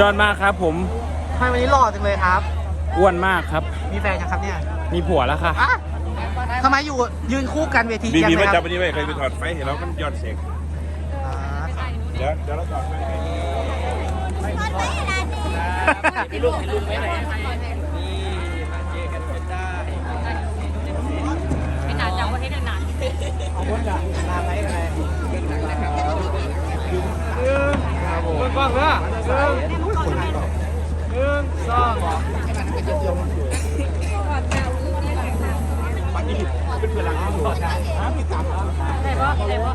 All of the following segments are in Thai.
ยอดมากครับ ผมทำไมวันนี้หล่อจังเลยครับ อ้วนมากครับ มีแฟนยังครับเนี่ยมีผัวแล้วค่ะอะทำไมอยู่ยืนคู่กันเวทีบีแกมบีเลมายคจัรับบวันนี้ไว้เคยไปถอดไฟเห็นแล้วมันย้อนเสียงอ่าเดี๋ยวเดี๋ยวเราถอดไฟให้มีลูกมีลูกไหมไหนไม่นานจากวันนี้เอนละลาไปอะไรกว้างๆเลยหนึ่งสองได้ปะได้ปะ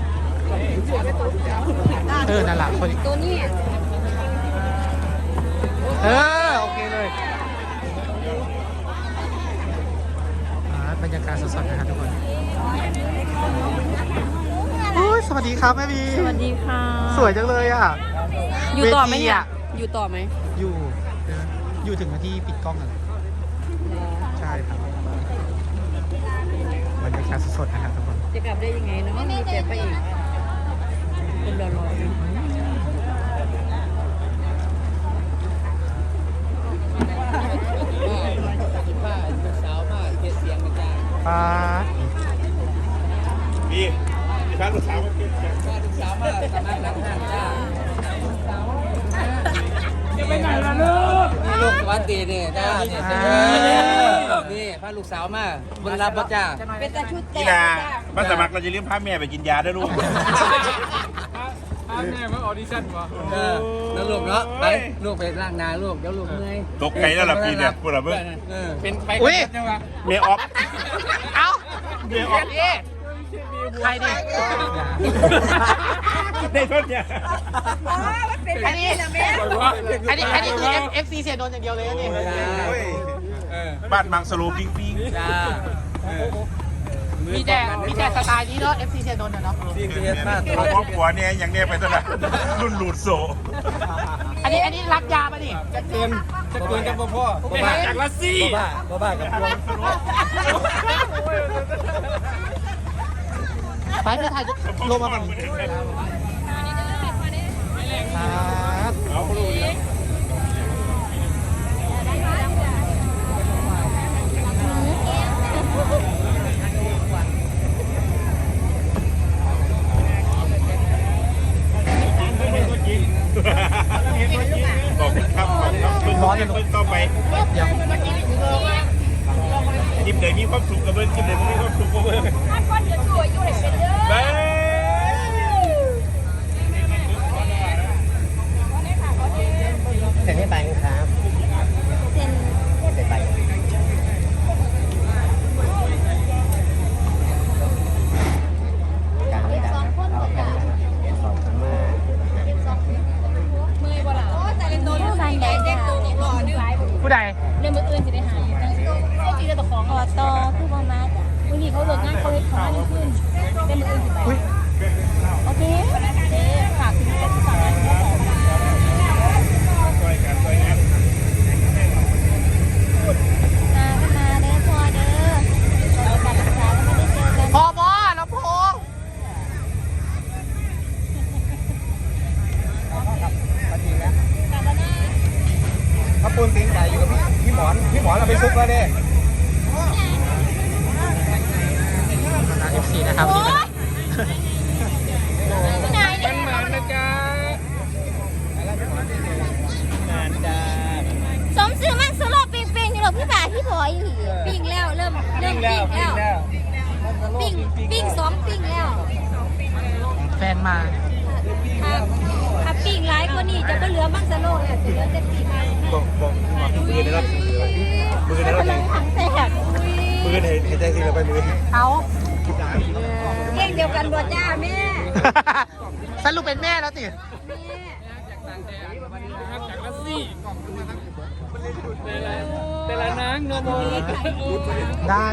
เออนั่นแหละคนตัวนี้เออ โอเคเลยอ่าบรรยากาศสดๆนะครับทุกคนโอ้ยสวัสดีครับแม่บี สวัสดีค่ะ สวยจังเลยอะ อยู่ต่อไหมเนี่ย อะอยู่ต่อไหมอยู่เดี๋ยวนะอยู่ถึงวันที่ปิดกล้องอะใช่ครับบรรยากาศสดๆนะครับทุกคนจะกลับได้ยังไงเนาะมีแต่ไปอีกคนรอๆป้าดบีพี่ชายลูกสาวมันเป็นเสียงไปไหนล่ะลูก นี่ลูกสวัสดีนี่จ้าเนี่ยเออนี่พาลูกสาวมาเบิ่งรับบ่จ้าเป็นแต่ชุดแต่กีฬามาสมัครเราจะเลี้ยงพาแม่ไปกินยาด้วยลูกพาแม่มาออดิชั่นวะเออแล้วลูกเนาะไปลูกไปล้างหนาลูกเดี๋ยวลูกเมื่อยตกใจแล้วล่ะพี่เนี่ยพูดละเบิ้งเออเป็นไปอุ้ยจังวะเมย์ออฟเอ้าเมย์ออฟ ใครดิได้ทดเนี่ยอันนี้อันนี้อันนี้คือ F F C เสียโดนอย่างเดียวเลยนะนี่โอ้ยเออบ้านมังสโลปิงปิงจ้าเออมีแต่มีแต่สไตล์นี้เนาะ F C เสียโดนอะเนาะพี่เพียรมากเอาครอบครัวเนี่ยอย่างเนี้ยไปซะนะรุ่นหลุดโซ อันนี้อันนี้รับยาป่ะนี่จะเกินจะเกินกับพ่อพ่อไปหาจากลัสซี่บ้าบ้าบ้ากับพวง ไปเพื่อถ่ายลงมาก่อนครับเอาลูกเนี่ยขอบคุณครับขอบคุณครับเพิ่งเพิ่งต่อไป ยังจิบไหนมีความสุขกับเบิ้งจิบไหนไม่มีความสุขกับเบิ้งเบ้ยเซ็นให้ไปครับเซ็นให้ไปการไม่ดังเอาแค่ขอบคุณมากเป็นตัวที่ใส่แดงแดงตัวนี้หล่อนึงผู้ใดเรื่องมืออื่นจะได้หา ยใช่จริงจะของอต่อผู้บำบัดบางทีเขาเลิกงานเขาเลยขอให้ขึ้นเป็นมืออื่นไปอุ้ยโอเคเจ๊ฝากถึงเจ้าสาวช่วยกันช่วยกันมามาเด้อพ่อเด้อเราการศึกษาไม่ได้เจอกันพอบอลำโพงพระปูนตีนไก่อยู่กับพี่พี่หมอน พี่หมอนเราไปซุกแล้วเนี่ย เอฟซีนะครับนี่นะไหนเนี่ยมานะจ๊ะงานจ้าสมซื้อมันสโลปปิงปิงอยู่หรอพี่บ่าพี่พอยอยู่ปิงแล้วเริ่มเริ่มปิงแล้วปิงปิงสองปิงแล้ว แฟนมาถ้าถ้าปิงหลายกว่านี้จะก็เหลือมันสโลปแล้วจะเหลือแต่ปิงบอกบอกมือในรับมือในรับกำลังถังแตก มือในเห็นใจสิเราไปมือเอาเก่งเดียวกันบ่จ้าแม่ สรุปเป็นแม่แล้วสิจากลัสซี่แต่ละนางเนโมได้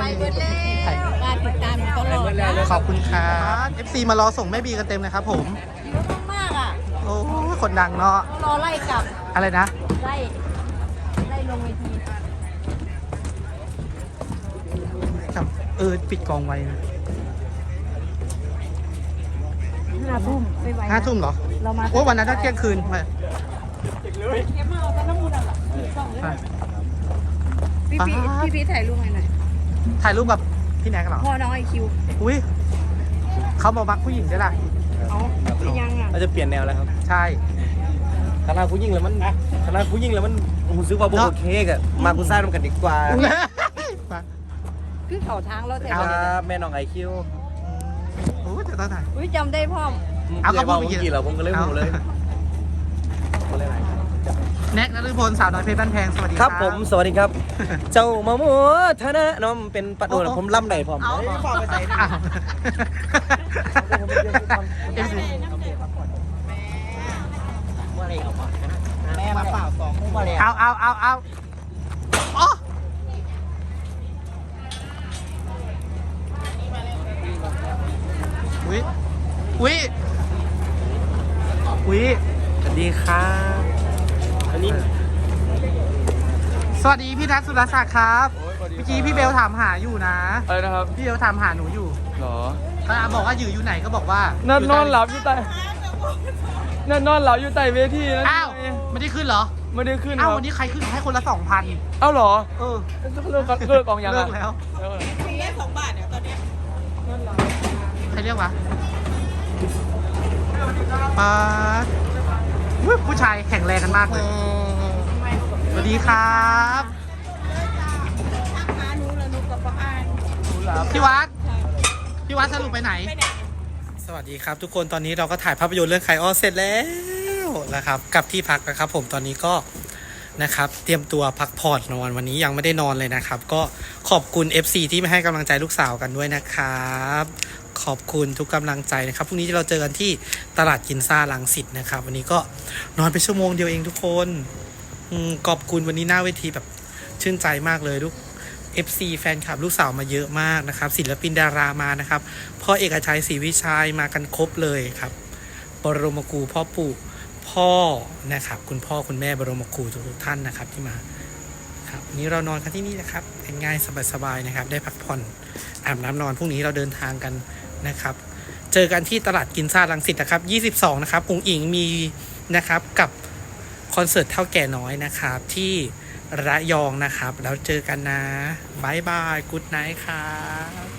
ถ่ายการติดตามตลอดนะขอบคุณครับ FC มารอส่งแม่บีกันเต็มเลยครับผมมากอะ โอ้ยคนดังเนาะ รอไล่กลับ อะไรนะ ไล่ ไล่ลงเวที กับ เออ ปิดกองไว้นะห้าทุ่มไปไวห้าทุ่มเหรอ เรามาโอ้วันนั้นก็เที่ยงคืนมาพี่พีพี่พีถ่ายรูปให้หน่อยถ่ายรูปกับพี่แน็กเหรอ พ่อน้องไอคิวอุ้ยเขาบอกมักผู้หญิงใช่ล่ะ เอาพี่ยังอะเราจะเปลี่ยนแนวแล้วครับใช่ คณะผู้ยิ่งแล้วมันคณะผู้ยิ่งแล้วมันผมซื้อว่าโบโอเคกอะมาคุณซ่าทำกันดีกว่า คือเขาทางเราแต่เอาครับแม่น้องไอคิวโอ้จะต้องถ่ายอุ้ยจำได้พ่อมเอาก็ก็พูพูดดไปเมื่อเยอะกี้เหราผมก็เลยหูเลยแน็กนฤพลสาวน้อยเพชรบ้านแพง สวัสดีครับผมสวัสดีครับ เจ้ามามัวธนะน้อมเป็นปัดโดนผมล่ำไหนผมเอาฟอไปใส่อ้าวเอ็มซีแม่มาเปล่าสองมาเลยเอาเอาเอาเอาอ๋ออุ้ย อุ้ยอุ้ยสวัสดีครับอันนี้สวัสดีพี่นัทสุรศักดิ์ครับเมื่อกี้พี่เบลถามหาอยู่นะ อะไรนะครับพี่เบลถามหาหนูอยู่หรอเขาบอกว่าอยู่อยู่ไหนก็บอกว่านั่นยู่นใต้อนหลับอยู่ใต้นั่นนอนหลับอยู่ใต้เวทีนั่นอ้าวไม่ได้ขึ้นเหรอไม่ได้ขึ้นคอ้ารัวบวันนี้ใครขึ้นให้คนละสองพันเอ้าเหรอเออเลิกกันเลิกกองยังเลิอะกแล้วเลิกแล้วใครเรียกวะ ปาดอุ๊ยผู้ชายแข็งแรงกันมากเลยสวัสดีครับพี่วัดพี่วัดสรุปไปไหน สวัสดีครับทุกคนตอนนี้เราก็ถ่ายภาพยนตร์เรื่องไคออเสร็จแล้วนะครับกลับที่พักนะครับผมตอนนี้ก็นะครับเตรียมตัวพักผ่อนนอนวันนี้ยังไม่ได้นอนเลยนะครับ ก็ขอบคุณ FC ที่มาให้กำลังใจลูกสาวกันด้วยนะครับ ขอบคุณทุกกำลังใจนะครับพรุ่งนี้เราเจอกันที่ตลาดกินซ่าลังสิตนะครับ วันนี้ก็นอนไปชั่วโมงเดียวเองทุกคนอขอบคุณวันนี้หน้าเวทีแบบชื่นใจมากเลยลูก FC แฟนคลับลูกสาวมาเยอะมากนะครับ ศิลปินดารามานะครับพ่อเอกชัยศรีวิชัยมากันครบเลยครับบรมครูพ่อปู่พ่อนะครับคุณพ่อคุณแม่บรมครูทุกท่านนะครับที่มาครับวันนี้เรานอนกันที่นี่นะครับง่ายๆสบายๆนะครับ ได้พักผ่อนอาบน้ำนอนพรุ่งนี้เราเดินทางกัน นะครับ เจอกันที่ตลาดกินซ่าลังสิตนะครับ 22 นะครับอุงอิงมีนะครับกับคอนเสิร์ตเท่าแก่น้อยนะครับ ที่ระยองนะครับ แล้วเจอกันนะบายบายกูดไนท์ครับ